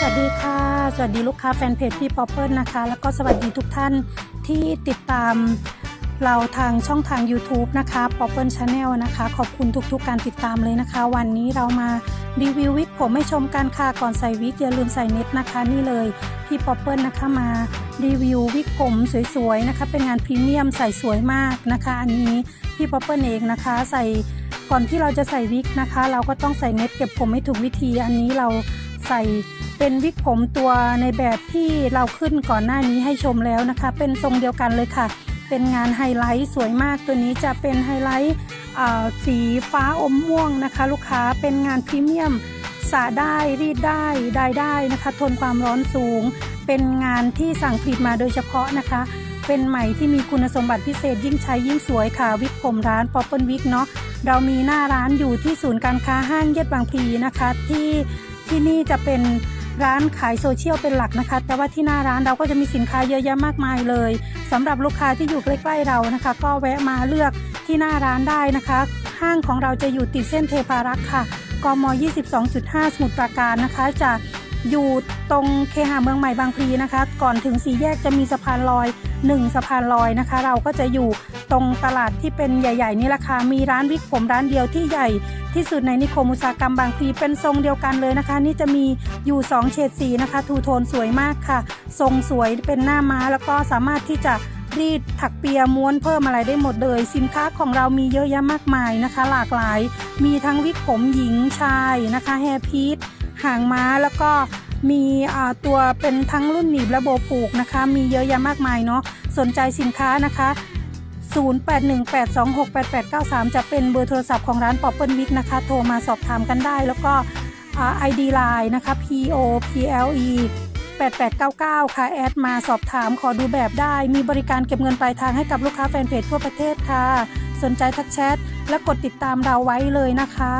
สวัสดีค่ะ สวัสดีลูกค้าแฟนเพจพี่ป๊อปเปิลนะคะ แล้วก็สวัสดีทุกท่านที่ติดตามเราทางช่องทาง YouTube นะคะป๊อเปิลชาแนลนะคะ ขอบคุณทุกๆ การติดตามเลยนะคะ วันนี้เรามารีวิววิกผมให้ชมกันค่ะ ก่อนใส่วิกอย่าลืมใส่เน็ตนะคะ นี่เลยพี่ป๊อปเปิลนะคะมารีวิววิกผมสวยๆนะคะ เป็นงานพรีเมียมใส่สวยมากนะคะ อันนี้พี่ป๊อปเปิลเองนะคะ ใส่ก่อนที่เราจะใส่วิกนะคะ เราก็ต้องใส่เน็ตเก็บผมให้ถูกวิธีอันนี้เรา ใส่เป็นวิกผมตัวในแบบที่เราขึ้นก่อนหน้านี้ให้ชมแล้วนะคะ เป็นทรงเดียวกันเลยค่ะ เป็นงานไฮไลท์สวยมากตัวนี้จะเป็นไฮไลท์สีฟ้าอมม่วงนะคะ ลูกค้าเป็นงานพรีเมียมสระได้รีดได้ได้ได้นะคะ ทนความร้อนสูง เป็นงานที่สั่งผลิตมาโดยเฉพาะนะคะ เป็นไหมที่มีคุณสมบัติพิเศษยิ่งใช้ยิ่งสวยค่ะ วิกผมร้าน p o p p e r Wig เนาะเรามีหน้าร้านอยู่ที่ศูนย์การค้าห้างเย็ดบางพลีนะคะ ที่ ที่นี่จะเป็นร้านขายโซเชียลเป็นหลักนะคะ แต่ว่าที่หน้าร้านเราก็จะมีสินค้าเยอะแยะมากมายเลยสำหรับลูกค้าที่อยู่ใกล้ๆเรานะคะ ก็แวะมาเลือกที่หน้าร้านได้นะคะ ห้างของเราจะอยู่ติดเส้นเทพารักษ์ค่ะกม 22.5 สมุทรปราการนะคะจะ อยู่ตรงเคหะเมืองใหม่บางพลีนะคะ ก่อนถึงสี่แยกจะมีสะพานลอย 1 สะพานลอยนะคะ เราก็จะอยู่ตรงตลาดที่เป็นใหญ่ ๆ นี่แหละค่ะมีร้านวิกผมร้านเดียวที่ใหญ่ที่สุดในนิคมอุตสาหกรรมบางพลีเป็นทรงเดียวกันเลยนะคะ นี่จะมีอยู่ 2 เฉดสีนะคะทูโทนสวยมากค่ะ ทรงสวยเป็นหน้าม้า แล้วก็สามารถที่จะรีดถักเปียม้วนเพิ่มอะไรได้หมดเลย สินค้าของเรามีเยอะแยะมากมายนะคะ หลากหลาย มีทั้งวิกผมหญิงชายนะคะแฮร์พีท หางม้าแล้วก็มีตัวเป็นทั้งรุ่นหนีบและโบผูกนะคะ มีเยอะแยะมากมายเนาะสนใจสินค้านะคะ 0818268893 จะเป็นเบอร์โทรศัพท์ของร้านปอปเปิลวิกนะคะ โทรมาสอบถามกันได้ แล้วก็ไอดีไลน์นะคะ PO PLE 8899 ค่ะ แอดมาสอบถามขอดูแบบได้ มีบริการเก็บเงินปลายทางให้กับลูกค้าแฟนเพจทั่วประเทศค่ะ สนใจทักแชทและกดติดตามเราไว้เลยนะคะ